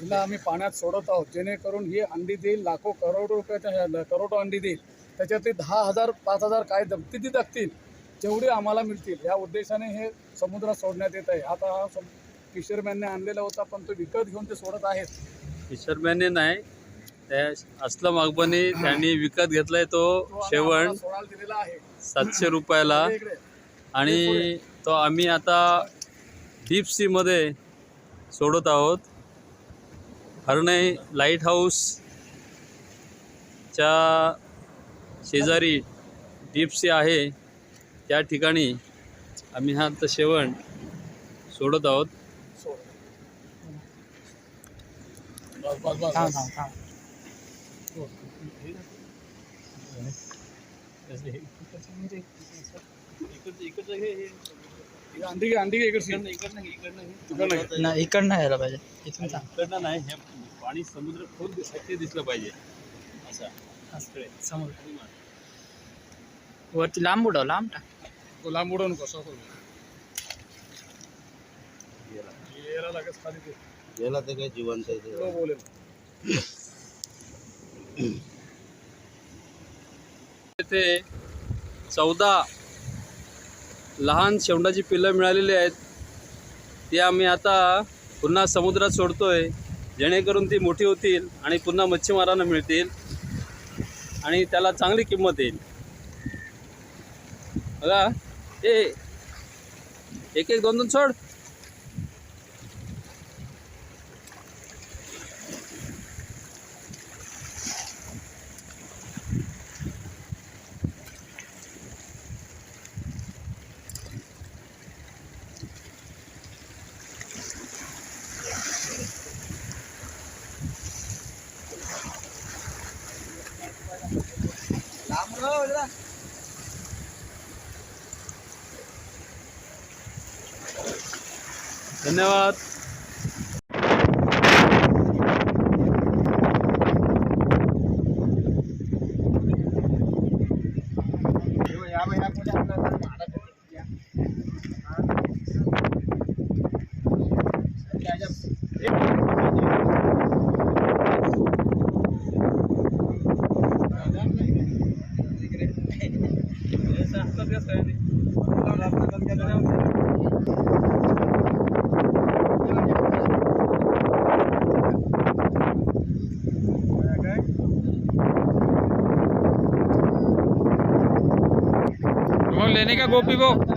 हिला आम्ही पाण्यात सोडत आहोत. जेणेकरून ही अंडी देईल लाखो करोडो रुपयाच्या करोडो अंडी देईल. त्याच्यातले दहा हजार पाच हजार काय दब किती दबतील जेवढे आम्हाला मिळतील. या उद्देशाने हे समुद्रात सोडण्यात येत आहे. आता हा सम फिशरमॅनने आणलेला होता पण तो विकत घेऊन ते सोडत आहेत. फिशरमॅनने नाही त्या असलम अकबरने त्यांनी विकत घेतलाय तो तो शेवण. सातशे रुपयाला. आणि तो आम्ही आता डीप सीमध्ये सोडत आहोत. हरणे लाइट हाऊसच्या शेजारी डीप सी आहे त्या ठिकाणी आम्ही हा आता शेवण सोडत आहोत. ही इकडनं यायला पाहिजे. इथून नाही हे पाणी समुद्र खोल दिस- दिसलं पाहिजे. असं. समोर. वरती लांब उडव लांब टाक. तो लांब उडवू नको, असं करू. याला लगेच खाली तर काय जिवंत आहे ते. तो बोलेल. येथे चौदा लहान शेवंडाची पिल्लं मिळालेली आहेत. ती आम्ही आता पुन्हा समुद्रात सोडतोय. जेणेकरून ती मोठी होतील आणि पुन्हा मच्छीमारांना मिळतील आणि त्याला चांगली किंमत येईल. बघा. ए एक एक दोन दोन सोड. धन्यवाद लेने का गोपी को